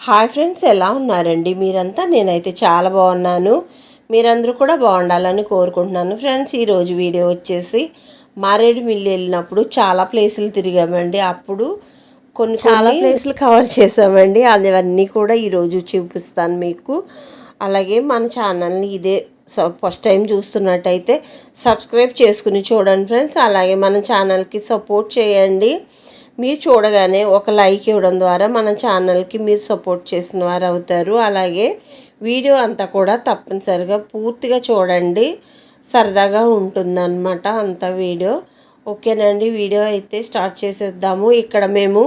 Hi friends ఎలా ఉన్నారండి? మీరంతా? నేనైతే చాలా బాగున్నాను. మీరందరూ కూడా బాగుండాలని కోరుకుంటున్నాను ఫ్రెండ్స్. ఈరోజు వీడియో వచ్చేసి మారేడు మిల్లి వెళ్ళినప్పుడు చాలా ప్లేసులు తిరిగామండి. అప్పుడు కొన్ని చాలా ప్లేసులు కవర్ చేసామండి. అవన్నీ కూడా ఈరోజు చూపిస్తాను మీకు. అలాగే మన ఛానల్ని ఇదే ఫస్ట్ టైం చూస్తున్నట్టయితే సబ్స్క్రైబ్ చేసుకుని చూడండి ఫ్రెండ్స్. అలాగే మన ఛానల్కి సపోర్ట్ చేయండి. మీరు చూడగానే ఒక లైక్ ఇవ్వడం ద్వారా మన ఛానల్కి మీరు సపోర్ట్ చేసిన వారు అవుతారు. అలాగే వీడియో అంతా కూడా తప్పనిసరిగా పూర్తిగా చూడండి. సరదాగా ఉంటుందన్నమాట అంత వీడియో. ఓకేనండి వీడియో అయితే స్టార్ట్ చేసేద్దాము. ఇక్కడ మేము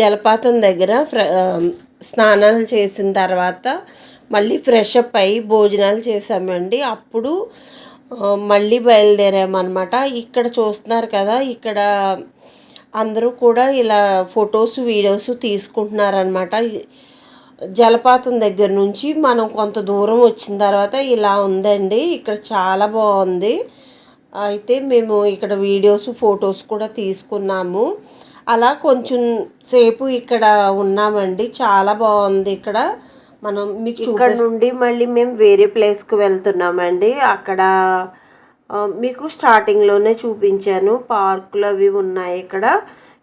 జలపాతం దగ్గర స్నానాలు చేసిన తర్వాత మళ్ళీ ఫ్రెష్ అప్ అయ్యి భోజనాలు చేసామండి. అప్పుడు మళ్ళీ బయలుదేరామన్నమాట. ఇక్కడ చూస్తున్నారు కదా ఇక్కడ అందరూ కూడా ఇలా ఫొటోస్ వీడియోస్ తీసుకుంటున్నారనమాట జలపాతం దగ్గర నుంచి మనం కొంత దూరం వచ్చిన తర్వాత ఇలా ఉందండి. ఇక్కడ చాలా బాగుంది. అయితే మేము ఇక్కడ వీడియోస్ ఫొటోస్ కూడా తీసుకున్నాము. అలా కొంచెం సేపు ఇక్కడ ఉన్నామండి. చాలా బాగుంది ఇక్కడ. మనం మీకు ఇక్కడ నుండి మళ్ళీ మేము వేరే ప్లేస్కి వెళ్తున్నామండి. అక్కడ మీకు స్టార్టింగ్లోనే చూపించాను. పార్కులు అవి ఉన్నాయి ఇక్కడ.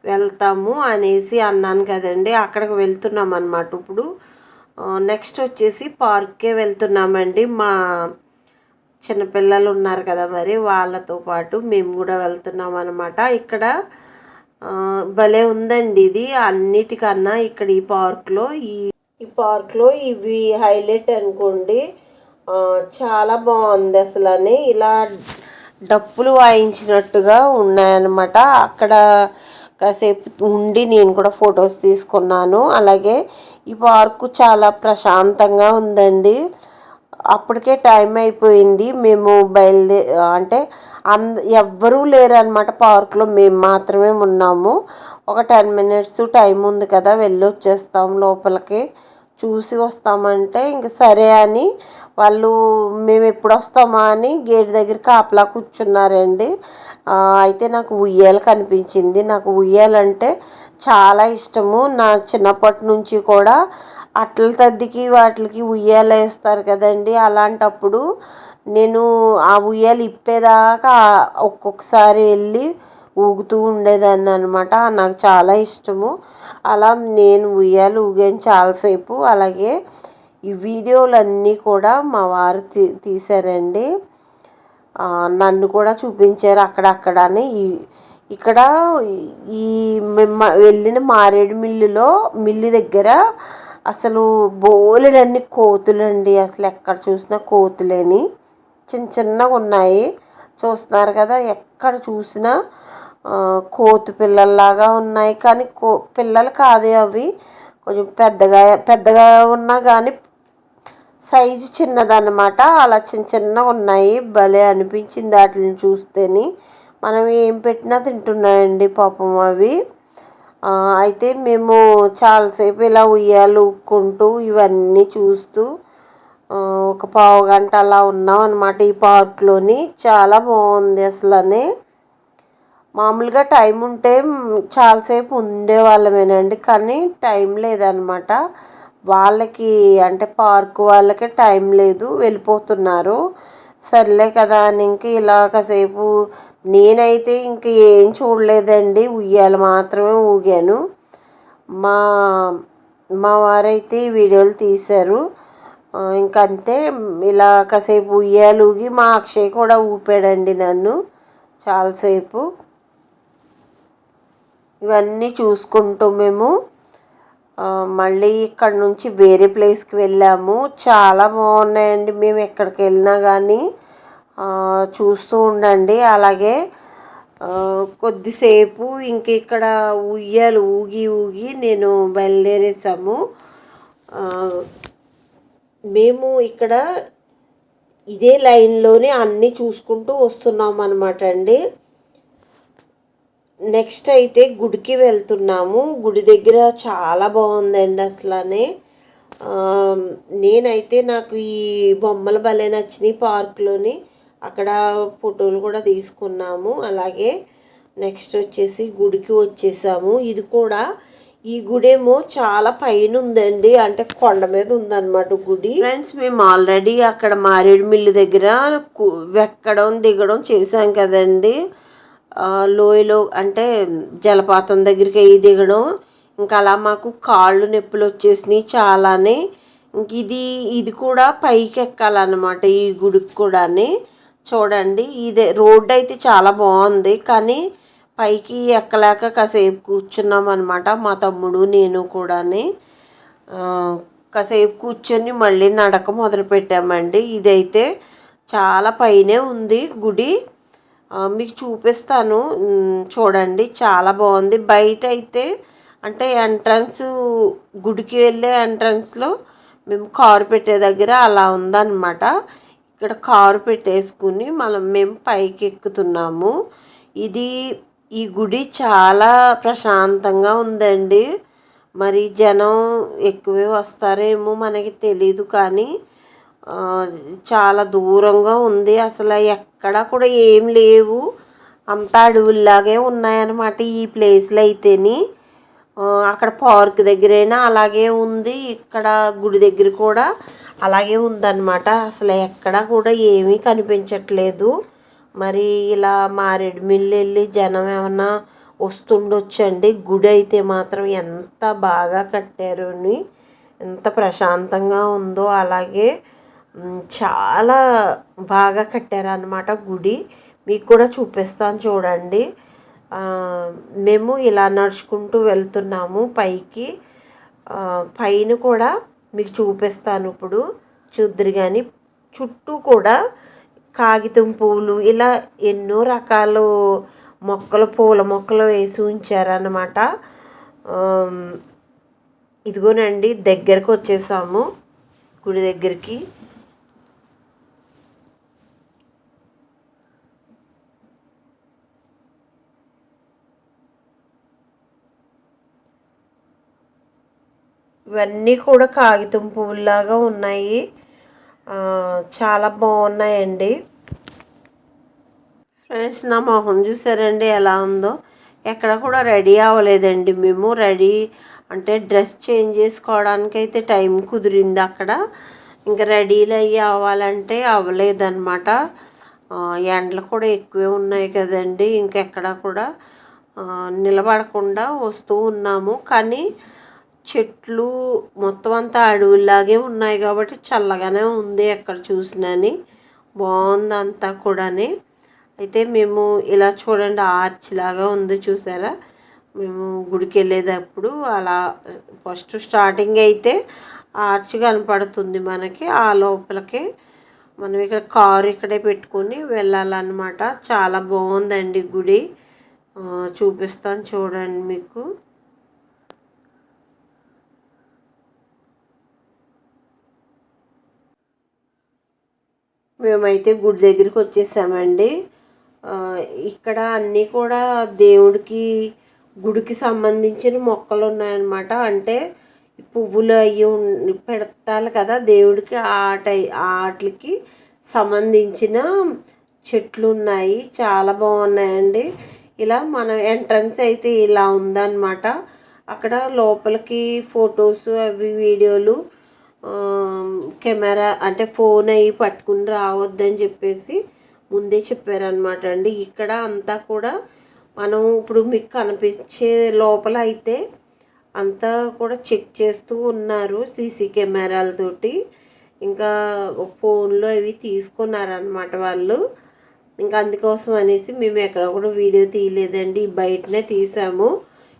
వెళ్తాము అనేసి అన్నాను కదండి. అక్కడికి వెళ్తున్నాం అనమాట ఇప్పుడు నెక్స్ట్ వచ్చేసి పార్క్కే వెళ్తున్నామండి. మా చిన్నపిల్లలు ఉన్నారు కదా మరి వాళ్ళతో పాటు మేము కూడా వెళ్తున్నాం అనమాట ఇక్కడ భలే ఉందండి ఇది. అన్నిటికన్నా ఇక్కడ ఈ పార్క్లో ఈ ఈ పార్క్లో ఇవి హైలైట్ అనుకోండి. చాలా బాగుంది అసలు అని ఇలా డప్పులు వాయించినట్టుగా ఉన్నాయన్నమాట. అక్కడ కాసేపు ఉండి నేను కూడా ఫొటోస్ తీసుకున్నాను. అలాగే ఈ పార్కు చాలా ప్రశాంతంగా ఉందండి. అప్పటికే టైం అయిపోయింది. మేము బయలుదే అంటే అంద ఎవ్వరూ లేరనమాట పార్క్లో. మేము మాత్రమే ఉన్నాము. ఒక టెన్ మినిట్స్ టైం ఉంది కదా వెళ్ళి వచ్చేస్తాం లోపలికి. చూసి వస్తామంటే ఇంక సరే అని వాళ్ళు మేము ఎప్పుడు వస్తామా అని గేట్ దగ్గర కాపలా కూర్చున్నారండి. అయితే నాకు ఉయ్యాల కనిపించింది. నాకు ఉయ్యాలంటే చాలా ఇష్టము. నా చిన్నప్పటి నుంచి కూడా అట్ల తద్దికి వాటికి ఉయ్యాలు వేస్తారు కదండి. అలాంటప్పుడు నేను ఆ ఉయ్యాలు ఇప్పేదాకా ఒక్కొక్కసారి వెళ్ళి ఊగుతూ ఉండేదాన్ని అనమాట నాకు చాలా ఇష్టము. అలా నేను ఉయ్యాలు ఊగాను చాలాసేపు. అలాగే ఈ వీడియోలన్నీ కూడా మా వారు తీ తీశారండి. నన్ను కూడా చూపించారు అక్కడక్కడనే. ఈ ఇక్కడ ఈ మేము వెళ్ళిన మారేడు మిల్లులో మిల్లు దగ్గర అసలు బోలెడన్ని కోతులండి. అసలు ఎక్కడ చూసినా కోతులేని. చిన్న చిన్నగా ఉన్నాయి. చూస్తున్నారు కదా ఎక్కడ చూసినా కోతు పిల్లల్లాగా ఉన్నాయి. కానీ కో పిల్లలు కాదే అవి. కొంచెం పెద్దగా పెద్దగా ఉన్నా కానీ సైజు చిన్నదన్నమాట. అలా చిన్న చిన్నగా ఉన్నాయి. భలే అనిపించింది వాటిని చూస్తేని. మనం ఏం పెట్టినా తింటున్నాయండి పాపం అవి. అయితే మేము చాలాసేపు ఇలా ఉయ్యాలు ఊక్కుంటూ ఇవన్నీ చూస్తూ ఒక పావు గంట అలా ఉన్నాం అనమాట ఈ పార్క్లోని. చాలా బాగుంది అసలనే. మామూలుగా టైం ఉంటే చాలాసేపు ఉండేవాళ్ళమేనండి. కానీ టైం లేదనమాట వాళ్ళకి అంటే పార్క్ వాళ్ళకి టైం లేదు వెళ్ళిపోతున్నారు. సర్లే కదా అని ఇంక ఇలా కాసేపు నేనైతే ఇంక ఏం చూడలేదండి ఉయ్యాలు మాత్రమే ఊగాను. మా మా వారైతే ఈ వీడియోలు తీశారు. ఇంకంతే అంతే ఇలా కాసేపు ఉయ్యాలు ఊగి మా అక్షయ్ కూడా ఊపాడండి నన్ను చాలాసేపు. ఇవన్నీ చూసుకుంటూ మేము మళ్ళీ ఇక్కడ నుంచి వేరే ప్లేస్కి వెళ్ళాము. చాలా బాగున్నాయండి. మేము ఎక్కడికి వెళ్ళినా కానీ చూస్తూ ఉండండి. అలాగే కొద్దిసేపు ఇంక ఇక్కడ ఉయ్యాలు ఊగి ఊగి నేను బయలుదేరేసాము. మేము ఇక్కడ ఇదే లైన్లోనే అన్నీ చూసుకుంటూ వస్తున్నాం అనమాట అండి. నెక్స్ట్ అయితే గుడికి వెళ్తున్నాము. గుడి దగ్గర చాలా బాగుందండి అసలనే. నేనైతే నాకు ఈ బొమ్మలు భలే నచ్చినాయి పార్క్లోని. అక్కడ ఫోటోలు కూడా తీసుకున్నాము. అలాగే నెక్స్ట్ వచ్చేసి గుడికి వచ్చేసాము. ఇది కూడా ఈ గుడి ఏమో చాలా పైన ఉందండి. అంటే కొండ మీద ఉందన్నమాట గుడి. ఫ్రెండ్స్ మేము ఆల్రెడీ అక్కడ మారేడు మిల్లు దగ్గర కు- ఎక్కడం దిగడం చేసాం కదండి. లోయలో అంటే జలపాతం దగ్గరికి అయ్యి దిగడం. ఇంకా అలా మాకు కాళ్ళు నొప్పులు వచ్చేసినాయి చాలానే. ఇంక ఇది ఇది కూడా పైకి ఎక్కాలన్నమాట ఈ గుడికి కూడాని. చూడండి ఇదే రోడ్డు అయితే చాలా బాగుంది కానీ పైకి ఎక్కలేక కాసేపు కూర్చున్నాం అనమాట మా తమ్ముడు నేను కూడాని. కాసేపు కూర్చొని మళ్ళీ నడక మొదలు పెట్టామండి ఇదైతే చాలా పైనే ఉంది గుడి. మీకు చూపిస్తాను. చూడండి చాలా బాగుంది. బయట అయితే అంటే ఎంట్రన్స్ గుడికి వెళ్ళే ఎంట్రన్స్లో మేము కారు పెట్టే దగ్గర అలా ఉందన్నమాట. ఇక్కడ కారు పెట్టేసుకుని మనం మేము పైకి ఎక్కుతున్నాము. ఇది ఈ గుడి చాలా ప్రశాంతంగా ఉందండి. మరి జనం ఎక్కువే వస్తారేమో మనకి తెలీదు కానీ చాలా దూరంగా ఉంది. అసలు ఎక్కడ కూడా ఏం లేవు. అంతా అడవుల్లాగే ఉన్నాయన్నమాట ఈ ప్లేస్లో అయితేని. అక్కడ పార్క్ దగ్గరైనా అలాగే ఉంది. ఇక్కడ గుడి దగ్గర కూడా అలాగే ఉందన్నమాట. అసలు ఎక్కడ కూడా ఏమీ కనిపించట్లేదు. మరి ఇలా మారేడుమిల్లి వెళ్ళి జనం ఏమన్నా వస్తుండొచ్చండి. గుడి అయితే మాత్రం ఎంత బాగా కట్టారు అని. ఎంత ప్రశాంతంగా ఉందో అలాగే చాలా బాగా కట్టారనమాట గుడి. మీకు కూడా చూపిస్తాను చూడండి. మేము ఇలా నడుచుకుంటూ వెళ్తున్నాము పైకి. పైన కూడా మీకు చూపిస్తాను ఇప్పుడు. చూద్దరు కానీ చుట్టూ కూడా కాగితం పూలు ఇలా ఎన్నో రకాలు మొక్కలు పూల మొక్కలు వేసి ఉంచారన్నమాట. ఇదిగోనండి దగ్గరకు వచ్చేసాము గుడి దగ్గరికి. ఇవన్నీ కూడా కాగితం పువ్వులాగా ఉన్నాయి. చాలా బాగున్నాయండి. ఫ్రెండ్స్ నా మొహం చూసారండి ఎలా ఉందో? ఎక్కడ కూడా రెడీ అవ్వలేదండి మేము. రెడీ అంటే డ్రెస్ చేంజ్ చేసుకోవడానికి అయితే టైం కుదిరింది అక్కడ. ఇంకా రెడీలు అయ్యి అవ్వాలంటే అవ్వలేదన్నమాట. ఎండలు కూడా ఎక్కువే ఉన్నాయి కదండి. ఇంకెక్కడ కూడా నిలబడకుండా వస్తూ ఉన్నాము. కానీ చెట్లు మొత్తం అంతా అడవుల్లాగే ఉన్నాయి కాబట్టి చల్లగానే ఉంది ఎక్కడ చూసినని బాగుంది అంతా కూడాని. అయితే మేము ఇలా చూడండి ఆర్చ్ లాగా ఉంది చూసారా? మేము గుడికి వెళ్ళేటప్పుడు అలా ఫస్ట్ స్టార్టింగ్ అయితే ఆర్చ్ కనపడుతుంది మనకి ఆ లోపలికి మనం ఇక్కడ కారు ఇక్కడే పెట్టుకొని వెళ్ళాలన్నమాట. చాలా బాగుందండి గుడి. చూపిస్తాను చూడండి మీకు. మేమైతే గుడి దగ్గరికి వచ్చేసామండి. ఇక్కడ అన్నీ కూడా దేవుడికి గుడికి సంబంధించిన మొక్కలు ఉన్నాయన్నమాట. అంటే పువ్వులు అవి ఉన్- పెట్టాలి కదా దేవుడికి ఆట ఆటలకి సంబంధించిన చెట్లు ఉన్నాయి. చాలా బాగున్నాయండి. ఇలా మన ఎంట్రన్స్ అయితే ఇలా ఉందన్నమాట. అక్కడ లోపలికి ఫొటోస్ అవి వీడియోలు కెమెరా అంటే ఫోన్ అవి పట్టుకుని రావద్దని చెప్పేసి ముందే చెప్పారనమాట అండి. ఇక్కడ అంతా కూడా మనం ఇప్పుడు మీకు కనిపించే లోపల అయితే అంతా కూడా చెక్ చేస్తూ ఉన్నారు సీసీ కెమెరాలతోటి. ఇంకా ఫోన్లో అవి తీసుకున్నారనమాట వాళ్ళు. ఇంకా అందుకోసం అనేసి మేము ఎక్కడ కూడా వీడియో తీయలేదండి. బయటనే తీసాము.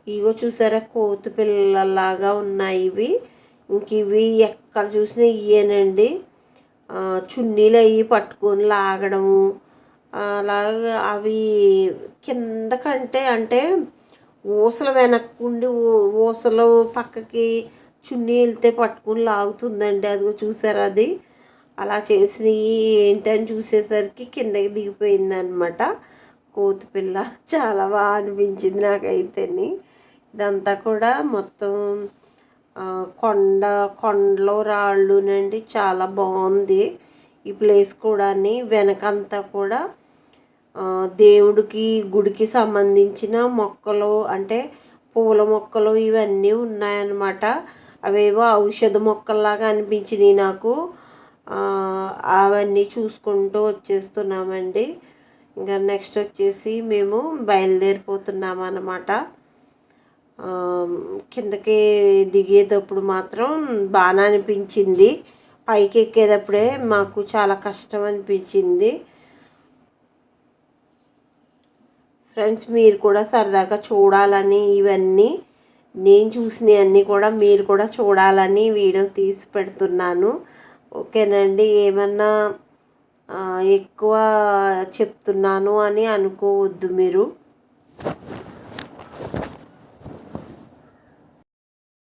ఇగో చూసారా కోతి పిల్లలాగా ఉన్నాయి ఇవి. ఇంక ఇవి ఇక్కడ చూసిన ఇయ్యేనండి. చున్నీలు అవి పట్టుకొని లాగడము. అలాగా అవి కిందకంటే అంటే ఊసలు వెనక్కుండి ఊసలు పక్కకి చున్నీ వెళ్తే పట్టుకుని లాగుతుందండి. అదిగో చూసారు అది? అలా చేసినవి ఏంటని చూసేసరికి కిందకి దిగిపోయింది అనమాట కోతి పిల్ల. చాలా బాగా అనిపించింది నాకైతేని. ఇదంతా కూడా మొత్తం కొండ కొండలో రాళ్ళునండి చాలా బాగుంది. ఈ ప్లేస్ కూడాని వెనకంతా కూడా దేవుడికి గుడికి సంబంధించిన మొక్కలు అంటే పూల మొక్కలు ఇవన్నీ ఉన్నాయన్నమాట. అవేవో ఔషధ మొక్కల్లాగా అనిపించినాయి నాకు. అవన్నీ చూసుకుంటూ వచ్చేస్తున్నామండి. ఇంకా నెక్స్ట్ వచ్చేసి మేము బయలుదేరిపోతున్నాం అన్నమాట కిందకి దిగేటప్పుడు మాత్రం బాగా అనిపించింది. పైకి ఎక్కేటప్పుడే మాకు చాలా కష్టం అనిపించింది. ఫ్రెండ్స్ మీరు కూడా సరదాగా చూడాలని ఇవన్నీ నేను చూసినవన్నీ కూడా మీరు కూడా చూడాలని వీడియో తీసి పెడుతున్నాను. ఓకేనండి ఏమన్నా ఎక్కువ చెప్తున్నాను అని అనుకోవద్దు మీరు.